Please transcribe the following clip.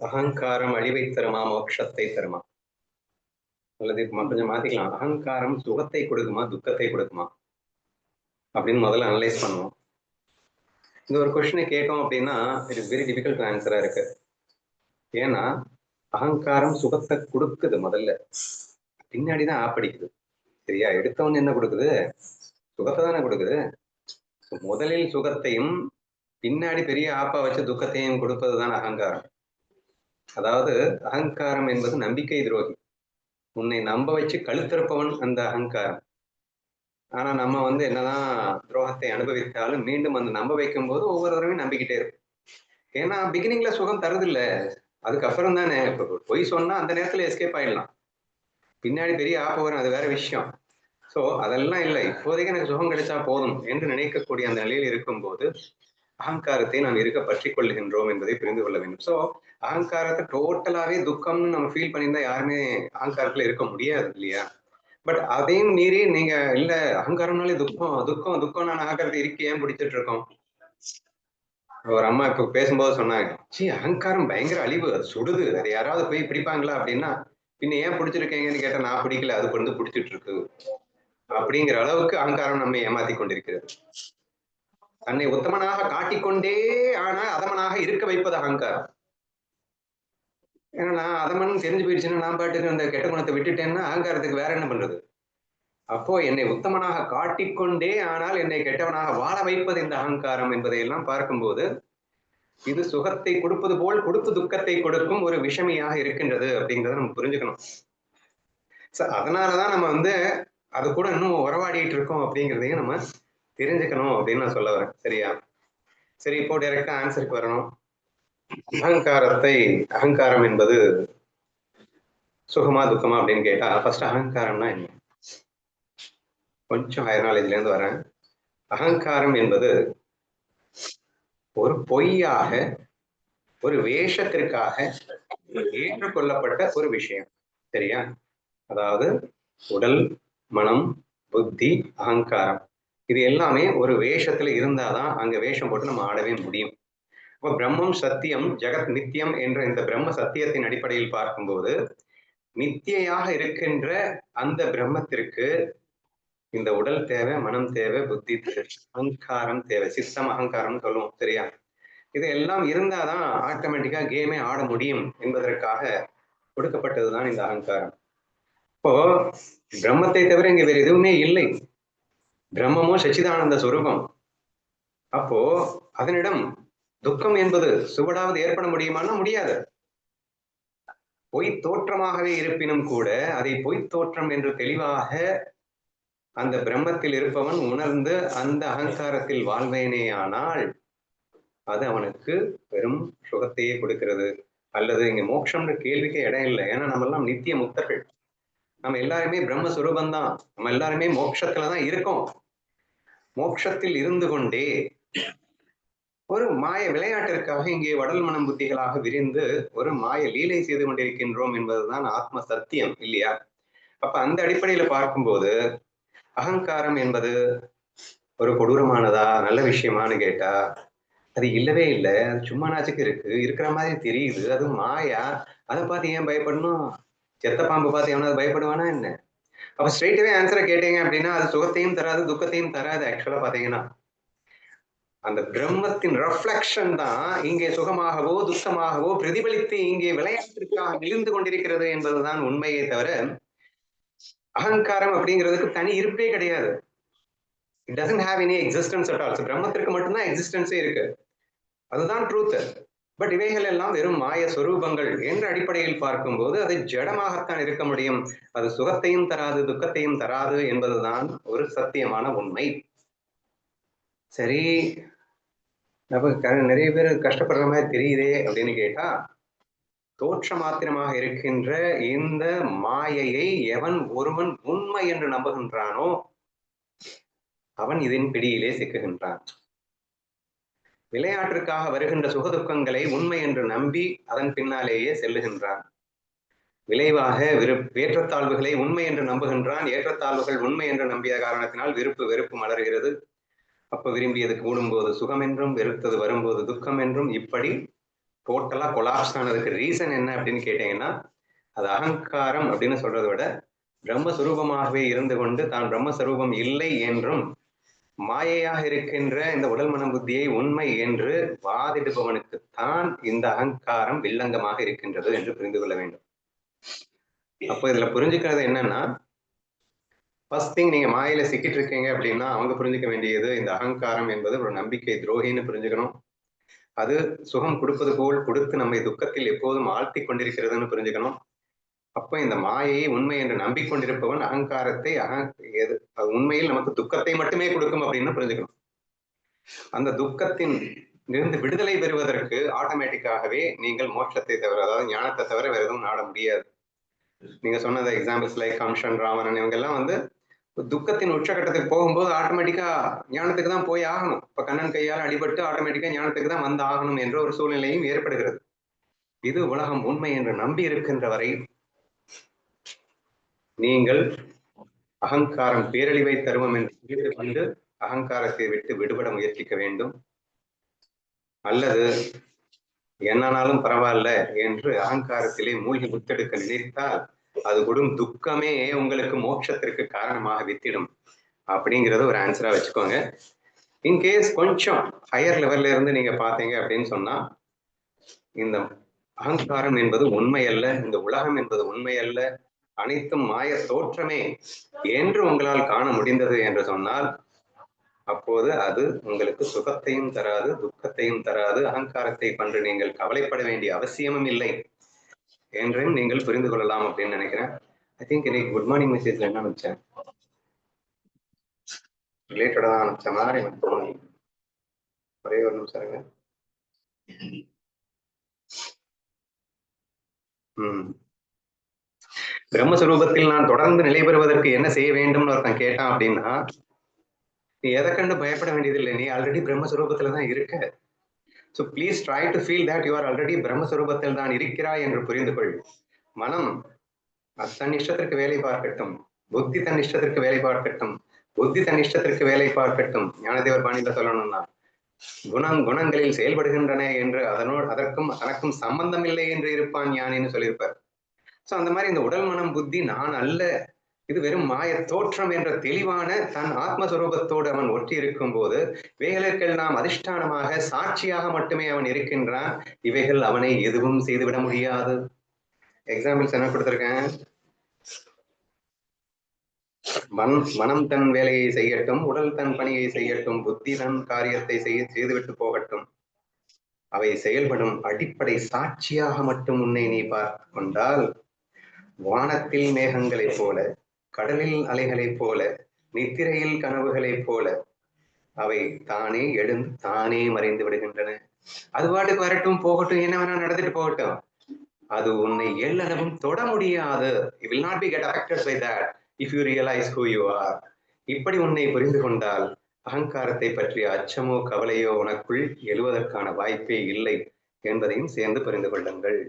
அகங்காரம் அழிவை தருமா மோட்சத்தை தருமா? அல்லது கொஞ்சம் மாத்திக்கலாம். அகங்காரம் சுகத்தை கொடுக்குமா துக்கத்தை கொடுக்குமா? அப்படின்னு முதல்ல அனலைஸ் பண்ணுவோம். இந்த ஒரு கொஸ்டினை கேட்டோம் அப்படின்னா இட் இஸ் வெரி டிஃபிகல்ட் ஆன்சரா இருக்கு. ஏன்னா அகங்காரம் சுகத்தை கொடுக்குது முதல்ல. பின்னாடிதான் ஆப்படிக்குது சரியா? எடுத்தவன் என்ன கொடுக்குது? சுகத்தை தானே கொடுக்குது. முதலில் சுகத்தையும் பின்னாடி பெரிய ஆப்பா வச்சு துக்கத்தையும் கொடுப்பதுதான் அகங்காரம். அதாவது அகங்காரம் என்பது நம்பிக்கை துரோகி. உன்னை நம்ப வச்சு கழுத்திருப்பவன் அந்த அகங்காரம். ஆனா நம்ம வந்து என்னதான் துரோகத்தை அனுபவித்தாலும் மீண்டும் அந்த நம்ப வைக்கும் போது ஒவ்வொரு தடவையும் நம்பிக்கிட்டே இருக்கும் ஏன்னா பிகினிங்ல சுகம் தருதில்ல. அதுக்கப்புறம் தானே. இப்போ பொய் சொன்னா அந்த நேரத்துல எஸ்கேப் ஆயிடலாம். பின்னாடி பெரிய ஆப்ப வரும் அது வேற விஷயம். சோ அதெல்லாம் இல்லை. இப்போதைக்கு எனக்கு சுகம் கிடைச்சா போதும் என்று நினைக்கக்கூடிய அந்த நிலையில் இருக்கும்போது அகங்காரத்தை நாம் இருக்க பற்றி கொள்ளுகின்றோம் என்பதை புரிந்து கொள்ள வேண்டும். ஸோ அகங்காரத்தை டோட்டலாவே துக்கம்னு நம்ம ஃபீல் பண்ணியிருந்தா யாருமே அகங்காரத்துல இருக்க முடியாது இல்லையா? பட் அதையும் மீறி நீங்க இல்ல அகங்காரம்னாலே துக்கம் துக்கம் துக்கம் நான் அகங்காரத்தை இருக்கு ஏன் பிடிச்சிட்டு இருக்கோம்? ஒரு அம்மா இப்ப பேசும்போது சொன்னாங்க சி அகங்காரம் பயங்கர அழிவு அது சுடுது அது யாராவது போய் பிடிப்பாங்களா? அப்படின்னா பின்ன ஏன் பிடிச்சிருக்கீங்கன்னு கேட்டா நான் பிடிக்கல அது வந்து பிடிச்சிட்டு இருக்கு. அப்படிங்கிற அளவுக்கு அகங்காரம் நம்மை ஏமாத்தி கொண்டிருக்கிறது. தன்னை உத்தமனாக காட்டிக்கொண்டே ஆனா அதமனாக இருக்க வைப்பது அகங்காரம். ஏன்னா நான் அதமன் தெரிஞ்சு போயிடுச்சுன்னா நான் பாட்டுக்கு அந்த கெட்ட குணத்தை விட்டுட்டேன்னா அகங்காரத்துக்கு வேற என்ன பண்றது? அப்போ என்னை உத்தமனாக காட்டிக்கொண்டே ஆனால் என்னை கெட்டவனாக வாழ வைப்பது இந்த அகங்காரம் என்பதையெல்லாம் பார்க்கும்போது இது சுகத்தை கொடுப்பது போல் கொடுத்து துக்கத்தை கொடுக்கும் ஒரு விஷமியாக இருக்கின்றது அப்படிங்கிறத நம்ம புரிஞ்சுக்கணும். அதனாலதான் நம்ம வந்து அது கூட இன்னும் உறவாடிட்டு இருக்கோம் அப்படிங்கிறதையும் நம்ம தெரிஞ்சுக்கணும் அப்படின்னு நான் சொல்ல வரேன். சரியா? சரி இப்போ டைரக்டா ஆன்சருக்கு வரணும். அகங்காரத்தை அகங்காரம் என்பது சுகமா துக்கமா அப்படின்னு கேட்டா ஃபர்ஸ்ட் அகங்காரம்னா என்ன? கொஞ்சம் ஹையர் நாலேஜ்ல இருந்து வரேன். அகங்காரம் என்பது ஒரு பொய்யாக ஒரு வேஷத்திற்காக ஏற்றுக்கொள்ளப்பட்ட ஒரு விஷயம். சரியா? அதாவது உடல் மனம் புத்தி அகங்காரம். இது எல்லாமே ஒரு வேஷத்துல இருந்தாதான் அங்க வேஷம் போட்டு நம்ம ஆடவே முடியும். அப்ப பிரம்மம் சத்தியம் ஜெகத் நித்தியம் என்ற இந்த பிரம்ம சத்தியத்தின் அடிப்படையில் பார்க்கும்போது நித்தியாக இருக்கின்ற அந்த பிரம்மத்திற்கு இந்த உடல் தேவை மனம் தேவை புத்தி அகங்காரம் தேவை சித்தம் அகங்காரம் சொல்லுவோம் சரியா? இது எல்லாம் இருந்தாதான் ஆட்டோமேட்டிக்கா கேமே ஆட முடியும் என்பதற்காக கொடுக்கப்பட்டதுதான் இந்த அகங்காரம். இப்போ பிரம்மத்தை தவிர இங்க வேற எதுவுமே இல்லை. பிரம்மமோ சச்சிதானந்த சுரூபம். அப்போ அதனிடம் துக்கம் என்பது சுவடாவது ஏற்பட முடியுமானா முடியாது. பொய் தோற்றமாகவே இருப்பினும் கூட அதை பொய் தோற்றம் என்று தெளிவாக அந்த பிரம்மத்தில் இருப்பவன் உணர்ந்து அந்த அகங்காரத்தில் வாழ்வேனேயானால் அது அவனுக்கு பெரும் சுகத்தையே கொடுக்கிறது. அல்லது இங்க மோட்சம்ன்ற கேள்விக்கே இடம் இல்லை. ஏன்னா நம்ம எல்லாம் நித்திய முக்தர்கள். நம்ம எல்லாருமே பிரம்மஸ்வரூபம் தான் நம்ம எல்லாருமே மோட்சத்துலதான் இருக்கோம். மோட்சத்தில் இருந்து கொண்டே ஒரு மாய விளையாட்டிற்காக இங்கே வடல் மனம் புத்திகளாக விரிந்து ஒரு மாய லீலை செய்து கொண்டிருக்கின்றோம் என்பதுதான் ஆத்ம சத்தியம் இல்லையா? அப்ப அந்த அடிப்படையில பார்க்கும்போது அகங்காரம் என்பது ஒரு கொடூரமானதா நல்ல விஷயமான்னு கேட்டா அது இல்லவே இல்லை. அது சும்மா நாச்சுக்கு இருக்கு. இருக்கிற மாதிரி தெரியுது. அது மாயா. அதை பார்த்து ஏன் பயப்படணும்? செத்த பாம்பு பார்த்து எவனாவது பயப்படுவானா என்ன? அப்ப ஸ்ட்ரெயிட்டவே ஆன்சரை கேட்டீங்க அப்படின்னா அது சுகத்தையும் தராது துக்கத்தையும் தராது ஆக்சுவலா பாத்தீங்கன்னா. அந்த பிரம்மத்தின் ரெஃப்ளெக்ஷன் தான் இங்கே சுகமாகவோ துக்கமாகவோ பிரதிபலித்து இங்கே விளையாட்டிற்காக விழுந்து கொண்டிருக்கிறது என்பதுதான் உண்மையே தவிர அகங்காரம் அப்படிங்கிறதுக்கு தனி இருப்பே கிடையாது. It doesn't have any existence at all பிரம்மத்திற்கு மட்டும்தான் எக்ஸிஸ்டன்ஸே இருக்கு. அதுதான் ட்ரூத் பட் இவைகள் எல்லாம் வெறும் மாய சொரூபங்கள் என்ற அடிப்படையில் பார்க்கும்போது அது ஜடமாகத்தான் இருக்க முடியும். அது சுகத்தையும் தராது துக்கத்தையும் தராது என்பதுதான் ஒரு சத்தியமான உண்மை. சரி. அப்ப நிறைய பேர் கஷ்டப்படுற மாதிரி தெரியுதே அப்படின்னு கேட்டா தோற்ற மாத்திரமாக இருக்கின்ற இந்த மாயையை எவன் ஒருவன் உண்மை என்று நம்புகின்றானோ அவன் இதன் பிடியிலே சிக்குகின்றான். விளையாட்டிற்காக வருகின்ற சுகதுக்கங்களை உண்மை என்று நம்பி அதன் பின்னாலேயே செல்லுகின்றான். விளைவாக விரு ஏற்றத்தாழ்வுகளை உண்மை என்று நம்புகின்றான். ஏற்றத்தாழ்வுகள் உண்மை என்று நம்பிய காரணத்தினால் விருப்பு வெறுப்பு மலர்கிறது. அப்ப விரும்பியது கூடும்போது சுகம் என்றும் வெறுத்தது வரும்போது துக்கம் என்றும் இப்படி டோட்டலா கொலாப்ஸ் ஆனதுக்கு ரீசன் என்ன அப்படின்னு கேட்டீங்கன்னா அது அகங்காரம் அப்படின்னு சொல்றதை விட பிரம்மஸ்வரூபமாகவே இருந்து கொண்டு தான் பிரம்மஸ்வரூபம் இல்லை என்றும் மாயையாக இருக்கின்ற இந்த உடல் மனம் புத்தியை உண்மை என்று வாதிடுபவனுக்கு தான் இந்த அகங்காரம் வில்லங்கமாக இருக்கின்றது என்று புரிந்து கொள்ள வேண்டும். அப்போ இதுல புரிஞ்சுக்கிறது என்னன்னா ஃபர்ஸ்ட் திங் நீங்க மாயில சிக்கிட்டு இருக்கீங்க அப்படின்னா அவங்க புரிஞ்சுக்க வேண்டியது இந்த அகங்காரம் என்பது ஒரு நம்பிக்கை துரோகின்னு புரிஞ்சுக்கணும். அது சுகம் கொடுப்பது போல் கொடுத்து நம்மை துக்கத்தில் எப்போதும் ஆழ்த்தி கொண்டிருக்கிறதுன்னு புரிஞ்சுக்கணும். அப்ப இந்த மாயையை உண்மை என்று நம்பிக்கொண்டிருப்பவன் அகங்காரத்தை அக எது உண்மையில் நமக்கு துக்கத்தை மட்டுமே கொடுக்கும் அப்படின்னு புரிஞ்சுக்கணும். அந்த துக்கத்தின் இருந்து விடுதலை பெறுவதற்கு ஆட்டோமேட்டிக்காகவே நீங்கள் மோட்சத்தை தவிர அதாவது ஞானத்தை தவிர வேற எதுவும் நாட முடியாது. நீங்க சொன்னது எக்ஸாம்பிள்ஸ் லைக் கம்ஷன் ராவணன் இவங்க எல்லாம் வந்து துக்கத்தின் உச்சகட்டத்துக்கு போகும்போது ஆட்டோமேட்டிக்கா ஞானத்துக்கு தான் போய் ஆகணும். இப்ப கண்ணன் கையால் அடிபட்டு ஆட்டோமேட்டிக்கா ஞானத்துக்கு தான் வந்து ஆகணும் என்ற ஒரு சூழ்நிலையும் ஏற்படுகிறது. இது உலகம் உண்மை என்று நம்பி இருக்கின்ற வரை நீங்கள் அகங்காரம் பேரழிவை தருவோம் என்று புரிந்து கொண்டு அகங்காரத்தை விட்டு விடுபட முயற்சிக்க வேண்டும். அல்லது என்னானாலும் பரவாயில்ல என்று அகங்காரத்திலே மூழ்கி முத்தெடுக்க நினைத்தால் அது கொடும் துக்கமே உங்களுக்கு மோட்சத்திற்கு காரணமாக வித்திடும். அப்படிங்கறது ஒரு ஆன்சரா வச்சுக்கோங்க. இன்கேஸ் கொஞ்சம் ஹையர் லெவல்ல இருந்து நீங்க பாத்தீங்க அப்படின்னு சொன்னா இந்த அகங்காரம் என்பது உண்மை அல்ல இந்த உலகம் என்பது உண்மை அல்ல அனைத்தும் மாய தோற்றமே என்று உங்களால் காண முடிந்தது என்று சொன்னால் அப்போது அது உங்களுக்கு சுகத்தையும் தராது துக்கத்தையும் தராது அகங்காரத்தை பன்று நீங்கள் கவலைப்பட வேண்டிய அவசியமும் இல்லை என்றும் நீங்கள் புரிந்து கொள்ளலாம் அப்படின்னு நினைக்கிறேன். ஐ திங்க் இன்னைக்கு குட் மார்னிங் மெசேஜ்ல என்ன அனுப்பிச்சேன்? ரிலேட்டடா தான் அனுப்பிச்ச மாதிரி எனக்கு ஒரே ஒரு நிமிஷம் இருங்க. ம். பிரம்மஸ்வரூபத்தில் நான் தொடர்ந்து நிலை பெறுவதற்கு என்ன செய்ய வேண்டும்னு ஒருத்தன் கேட்டான் அப்படின்னா நீ எதை கண்டு பயப்பட வேண்டியதில்லை. நீ ஆல்ரெடி பிரம்மஸ்வரூபத்துல தான் இருக்க. So please try to feel that you are already பிரம்மஸ்வரூபத்தில் தான் இருக்கிறாய் என்று புரிந்து கொள். மனம் தன் இஷ்டத்திற்கு வேலை பார்க்கட்டும். புத்தி தன் இஷ்டத்திற்கு வேலை பார்க்கட்டும். புத்தி தன் இஷ்டத்திற்கு வேலை பார்க்கட்டும். ஞானதேவர் பாணியில சொல்லணும்னா குணம் குணங்களில் செயல்படுகின்றன என்று அதனோடு அதற்கும் தனக்கும் சம்பந்தம் இல்லை என்று இருப்பான் ஞானின்னு சொல்லியிருப்பார். ஸோ அந்த மாதிரி இந்த உடல் மனம் புத்தி நான் அல்ல. இது வெறும் மாய தோற்றம் என்ற தெளிவான தன் ஆத்மஸ்வரூபத்தோடு அவன் ஒட்டி இருக்கும் போது இவைகளுக்கெல்லாம் நாம் அதிஷ்டானமாக சாட்சியாக மட்டுமே அவன் இருக்கின்றான். இவைகள் அவனை எதுவும் செய்துவிட முடியாது. எக்ஸாம்பிள்ஸ் என்ன கொடுத்திருக்கேன்? மன் மனம் தன் வேலையை செய்யட்டும் உடல் தன் பணியை செய்யட்டும் புத்தி தன் காரியத்தை செய்ய செய்துவிட்டு போகட்டும். அவை செயல்படும் அடிப்படை சாட்சியாக மட்டும் உன்னை நீ பார்த்து கொண்டால் வானத்தில் மேகங்களைப் போல கடலில் அலைகளைப் போல நித்திரையில் கனவுகளைப் போல அவை தானே எழுந்து தானே மறைந்து விடுகின்றன. அது பாட்டுக்கு வரட்டும் போகட்டும் என்ன வேணா நடந்துட்டு போகட்டும். அது உன்னை எல்லளவும் தொட முடியாது. Will not be get affected by that if you realise who you are இப்படி உன்னை புரிந்து கொண்டால் அகங்காரத்தை பற்றிய அச்சமோ கவலையோ உனக்குள் எழுவதற்கான வாய்ப்பே இல்லை என்பதையும் சேர்ந்து புரிந்து கொள்ளுங்கள்.